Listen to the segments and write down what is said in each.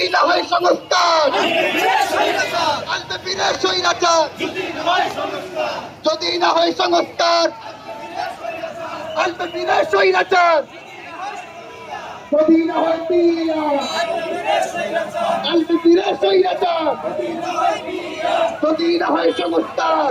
যদি না হয় সংস্কার বীরের স্বৈরাচার যদি না হয় সংস্কার বীরের স্বৈরাচার যদি হয় বীরের স্বৈরাচার যদি না হয় সংস্কার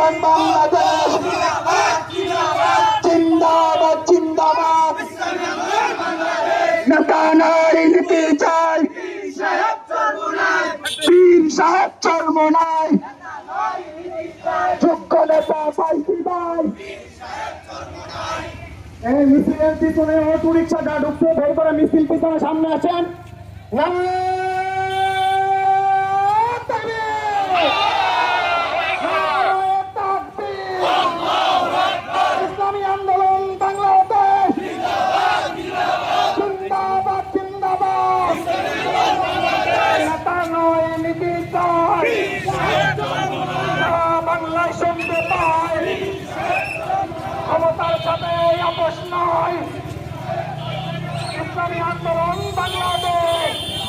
আন্দোলন বাংলাদেশ জিন্দাবাদ জিন্দাবাদ নেতা নারী নীতি চাই পীর সাহেব চর্ম নাই যোগ্য নেতা পাইছি ভাই এই মিছিলের পিছনে অটো রিক্সাটা ঢুকছে ভের করে মিছিল পিছনে সামনে আছেন ইসলামী আন্দোলন বাংলাদেশ জিন্দাবাদ জিন্দাবাদ নেতা নয় নীতি চাই বাংলায় শুনতে পাই ক্ষমতার সাথে আপোষ নয় ইসলামী আন্দোলন বাংলাদেশ।